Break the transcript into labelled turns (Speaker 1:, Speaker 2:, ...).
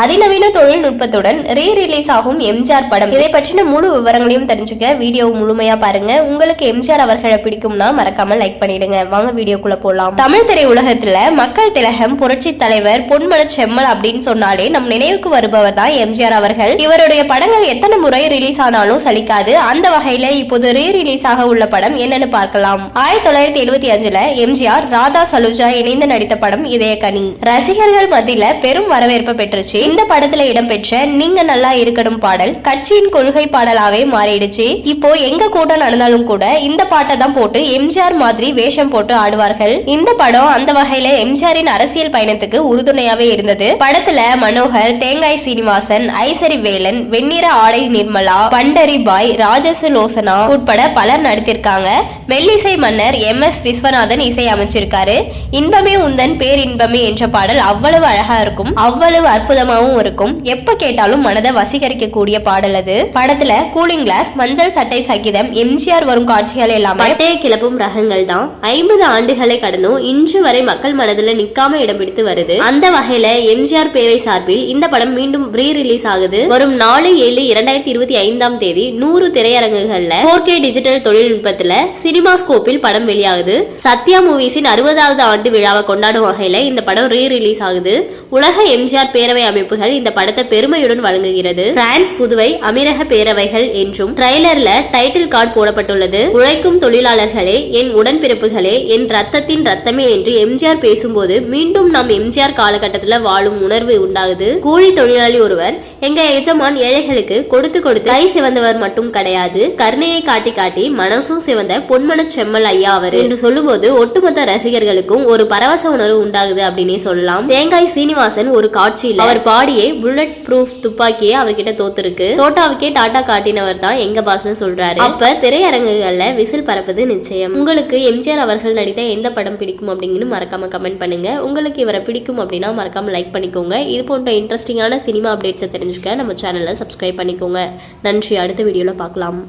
Speaker 1: அதிநவீன தொழில்நுட்பத்துடன் re release ஆகும் எம்ஜிஆர் படம். இதை பற்றின முழு விவரங்களையும் தெரிஞ்சுக்க வீடியோ முழுமையா பாருங்க. உங்களுக்கு எம்ஜிஆர் அவர்களை பிடிக்கும்னா மறக்காம லைக் பண்ணிடுங்க. வாங்க வீடியோக்குள்ள போலாம். தமிழ் திரையுலகத்துல மக்கள் திலகம் புரட்சி தலைவர் பொன்மன செம்மல் அப்படின்னு சொன்னாலே நம் நினைவுக்கு வருபவர் தான் எம்ஜிஆர் அவர்கள். இவருடைய படங்கள் எத்தனை முறை ரிலீஸ் ஆனாலும் சலிக்காது. அந்த வகையில இப்போது ரீ ரிலீஸ் ஆக உள்ள படம் என்னன்னு பார்க்கலாம். ஆயிரத்தி தொள்ளாயிரத்தி எழுபத்தி அஞ்சுல எம்ஜிஆர் ராதா சலுஜா இணைந்து நடித்த படம் இதய கனி ரசிகர்கள் மத்தியில பெரும் வரவேற்பு பெற்றுச்சு. இந்த படத்துல இடம்பெற்ற நீங்க நல்லா இருக்கணும் பாடல் கட்சியின் கொள்கை பாடலாவே மாறிடுச்சு. இப்போ எங்க கூட்டம் நடந்தாலும் கூட இந்த பாட்டை தான் போட்டு எம்ஜிஆர் மாதிரி வேஷம் போட்டு ஆடுவார்கள். இந்த படம் அந்த வகையில எம்ஜிஆரின் அரசியல் பயணத்துக்கு உறுதுணையாவே இருந்தது. படத்துல மனோகர் தேங்காய் சீனிவாசன் ஐசரி வேலன் வெண்ணிற ஆடை நிர்மலா பண்டரி பாய் ராஜசு லோசனா உட்பட பலர் நடித்திருக்காங்க. மெல்லிசை மன்னர் எம் எஸ் விஸ்வநாதன் இசை அமைச்சிருக்காரு. இன்பமே உந்தன் பேரின்பமே என்ற பாடல் அவ்வளவு அழகா இருக்கும். அவ்வளவு அற்புதம் அற்புதமாவும் இருக்கும். எப்ப கேட்டாலும் மனதை வசீகரிக்கக்கூடிய பாடல் அது. படத்துல கூலிங் கிளாஸ் மஞ்சள் சட்டை சகிதம் எம்ஜிஆர் வரும் காட்சிகள் எல்லாமே கிளப்பும் ரகங்கள் தான். ஐம்பது ஆண்டுகளை கடந்தும் இன்று வரை மக்கள் மனதுல நிக்காம இடம் பிடித்து வருது. அந்த வகையில எம்ஜிஆர் பேரை சார்பில் இந்த படம் மீண்டும் ரீ ரிலீஸ் ஆகுது. வரும் நாலு ஏழு இரண்டாயிரத்தி இருபத்தி ஐந்தாம் தேதி நூறு திரையரங்குகள்ல போர் கே டிஜிட்டல் தொழில்நுட்பத்துல சினிமா ஸ்கோப்பில் படம் வெளியாகுது. சத்யா மூவிஸின் அறுபதாவது ஆண்டு விழாவை கொண்டாடும் வகையில இந்த படம் ரீ ரிலீஸ் ஆகுது. உலக எம்ஜிஆர் பேரவை அமைப்புகள் இந்த படத்தை பெருமையுடன் வழங்குகிறது. பிரான்ஸ் புதுவை அமீரக பேரவைகள் என்றும் ட்ரைலர்ல டைட்டில் கார்டு போடப்பட்டுள்ளது. உழைக்கும் தொழிலாளர்களே என் உடன்பிறப்புகளே என் ரத்தத்தின் ரத்தமே என்று எம்ஜிஆர் பேசும்போது மீண்டும் நாம் எம்ஜிஆர் காலகட்டத்தில் வாழும் உணர்வு உண்டாகுது. கூலி தொழிலாளி ஒருவர் எங்க எஜமான் ஏழைகளுக்கு கொடுத்து கொடுத்து கை சிவந்தவர் மட்டும் கிடையாது. கருணையை காட்டி காட்டி மனசும் சிவந்த பொன்மன செம்மல் ஐயா அவர் என்று சொல்லும்போது ஒட்டுமொத்த ரசிகர்களுக்கும் ஒரு பரவச உணர்வு உண்டாகுது அப்படின்னே சொல்லலாம். தேங்காய் சீனிவாசன் ஒரு காட்சியில் அவர் பாடியே புல்லட் ப்ரூஃப் துப்பாக்கியே அவர்கிட்ட தோத்துருக்கு. தோட்டாவுக்கே டாட்டா காட்டினவர் தான் எங்க பாஸ்னு சொல்றாரு. அப்ப திரையரங்குகள்ல விசில் பறப்பது நிச்சயம். உங்களுக்கு எம்ஜிஆர் அவர்கள் நடித்த எந்த படம் பிடிக்கும் அப்படிங்கன்னு மறக்காம கமெண்ட் பண்ணுங்க. உங்களுக்கு இவரை பிடிக்கும் அப்படின்னா மறக்காம லைக் பண்ணிக்கோங்க. இது போன்ற இன்ட்ரெஸ்டிங்கான சினிமா அப்டேட்ஸை தெரிஞ்சுக்க நம்ம சேனலை சப்ஸ்கிரைப் பண்ணிக்கோங்க. நன்றி. அடுத்த வீடியோல பார்க்கலாம்.